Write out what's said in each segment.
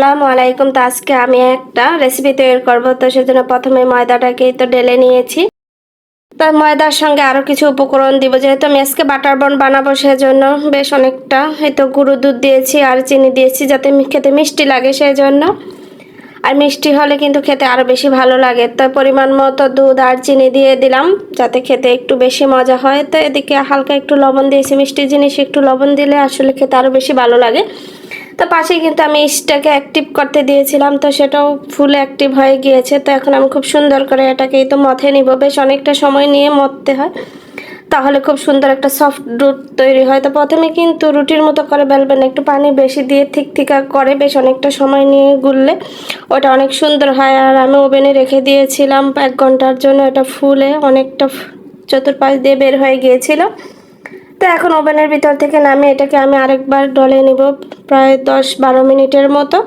আসসালামু আলাইকুম। তো আজকে আমি একটা রেসিপি তৈরি করব। তো সেজন্য প্রথমে ময়দাটাকে তো ডেলে নিয়েছি। তো ময়দার সঙ্গে আরও কিছু উপকরণ দিব। যেহেতু আমি আজকে বাটার বন বানাবো, সেজন্য বেশ অনেকটা হয়তো গুঁড়ো দুধ দিয়েছি আর চিনি দিয়েছি যাতে খেতে মিষ্টি লাগে সেই জন্য আর মিষ্টি হলে কিন্তু খেতে আরও বেশি ভালো লাগে। তো পরিমাণ মতো দুধ আর চিনি দিয়ে দিলাম যাতে খেতে একটু বেশি মজা হয়। তো এদিকে হালকা একটু লবণ দিয়েছি। মিষ্টি জিনিস একটু লবণ দিলে আসলে খেতে আরও বেশি ভালো লাগে। তো পাশে কিন্তু আমি ইস্টটাকে অ্যাক্টিভ করতে দিয়েছিলাম, তো সেটাও ফুল অ্যাক্টিভ হয়ে গিয়েছে। তো এখন আমি খুব সুন্দর করে এটাকে তো মথে নিব। বেশ অনেকটা সময় নিয়ে মথতে হয়। তাহলে খুব সুন্দর একটা সফট রুট তৈরি হয়। তো প্রথমে কিন্তু রুটির মতো করে বেলবেন একটু পানি বেশি দিয়ে ঠিক ঠিকা করে বেশ অনেকটা সময় নিয়ে গুললে ওটা অনেক সুন্দর হয়। আর আমি ওভেনে রেখে দিয়েছিলাম এক ঘণ্টার জন্য, এটা ফুলে অনেকটা চতুর্পাশ দিয়ে বের হয়ে গিয়েছিল। তো এখন ওভেনের ভিতর থেকে নামে এটাকে আমি আরেকবার ডলে নিব প্রায় দশ বারো মিনিটের মতো।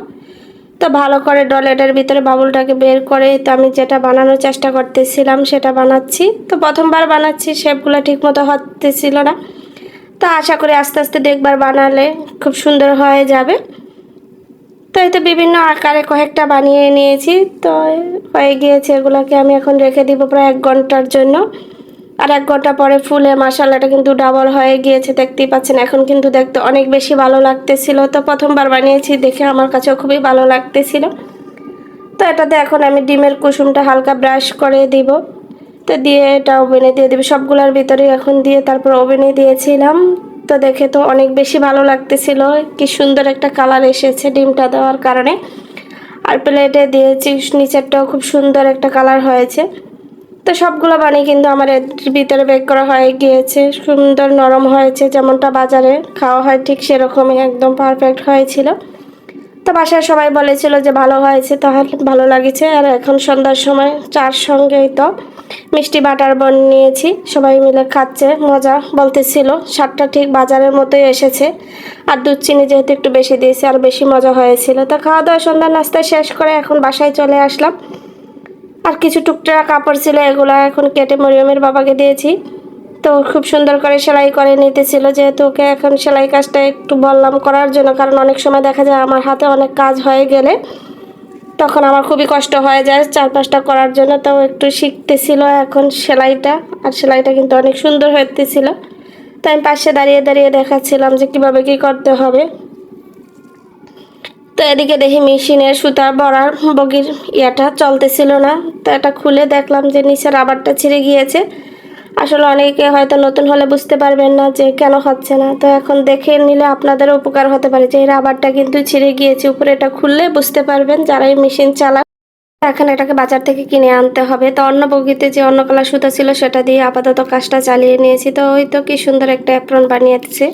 তো ভালো করে ডলেটার ভিতরে বাবুলটাকে বের করে তো আমি যেটা বানানোর চেষ্টা করতেছিলাম সেটা বানাচ্ছি। তো প্রথমবার বানাচ্ছি, শেপগুলো ঠিক ঠিকমতো হতেছিল না। তো আশা করি আস্তে আস্তে দেখবার বানালে খুব সুন্দর হয়ে যাবে। তো এই তো বিভিন্ন আকারে কয়েকটা বানিয়ে নিয়েছি। তো হয়ে গিয়েছে এগুলোকে আমি এখন রেখে দিব প্রায় এক ঘণ্টার জন্য। আর এক ঘণ্টা পরে ফুলে মশালাটা কিন্তু ডাবল হয়ে গিয়েছে, দেখতেই পাচ্ছেন। এখন কিন্তু দেখতে অনেক বেশি ভালো লাগতেছিল। তো প্রথমবার বানিয়েছি, দেখে আমার কাছেও খুবই ভালো লাগতেছিল। তো এটাতে এখন আমি ডিমের কুসুমটা হালকা ব্রাশ করে দিব। তো দিয়ে এটা ওভেনে দিয়ে দিবি। সবগুলোর ভিতরে এখন দিয়ে তারপর ওভেনে দিয়েছিলাম। তো দেখে তো অনেক বেশি ভালো লাগতেছিল। কি সুন্দর একটা কালার এসেছে ডিমটা দেওয়ার কারণে। আর প্লেটে দিয়েছি, নিচেরটাও খুব সুন্দর একটা কালার হয়েছে। তো সবগুলো বানি কিন্তু আমার এর ভিতরে বেক করা হয়ে গিয়েছে। সুন্দর নরম হয়েছে, যেমনটা বাজারে খাওয়া হয় ঠিক সেরকমই একদম পারফেক্ট হয়েছিল। তো বাসায় সবাই বলেছিল যে ভালো হয়েছে, তাহলে ভালো লাগেছে। আর এখন সন্ধ্যার সময় চার সঙ্গেই তো মিষ্টি বাটার বন নিয়েছি, সবাই মিলে খাচ্ছে, মজা বলতেছিল। স্বাদটা ঠিক বাজারের মতোই এসেছে। আর দুধ চিনি যেহেতু একটু বেশি দিয়েছি, আর বেশি মজা হয়েছিল। তো খাওয়া দাওয়া সন্ধ্যার নাস্তা শেষ করে এখন বাসায় চলে আসলাম। আর কিছু টুকটাক কাপড় ছিল এগুলো এখন কেটে মরিয়মের বাবাকে দিয়েছি। তো খুব সুন্দর করে সেলাই করে নিতেছিল, যেহেতু ওকে এখন সেলাই কাজটা একটু বললাম করার জন্য, কারণ অনেক সময় দেখা যায় আমার হাতে অনেক কাজ হয়ে গেলে তখন আমার খুবই কষ্ট হয়ে যায় চার পাঁচটা করার জন্য। তো একটু শিখতেছিল এখন সেলাইটা, আর সেলাইটা কিন্তু অনেক সুন্দর হতেছিল তো আমি পাশে দাঁড়িয়ে দাঁড়িয়ে দেখাচ্ছিলাম যে কীভাবে কী করতে হবে। তো এদিকে দেখি মেশিনের সুতা বড়ার বগির ইয়াটা চলতেছিল না। তো এটা খুলে দেখলাম যে নিচে রাবারটা ছিঁড়ে গিয়েছে। আসলে অনেকে হয়তো নতুন হলে বুঝতে পারবেন না যে কেন হচ্ছে না। তো এখন দেখে নিলে আপনাদের উপকার হতে পারে যে এই রাবারটা কিন্তু ছিঁড়ে গিয়েছে। উপরে এটা খুললে বুঝতে পারবেন যারা এই মেশিন চালায়, এখন এটাকে বাজার থেকে কিনে আনতে হবে। তো অন্য বগিতে যে অন্য কালার সুতা ছিল সেটা দিয়ে আপাতত কাজটা চালিয়ে নিয়েছি। তো ওই তো কি সুন্দর একটা অ্যাপ্রন বানিয়েছে।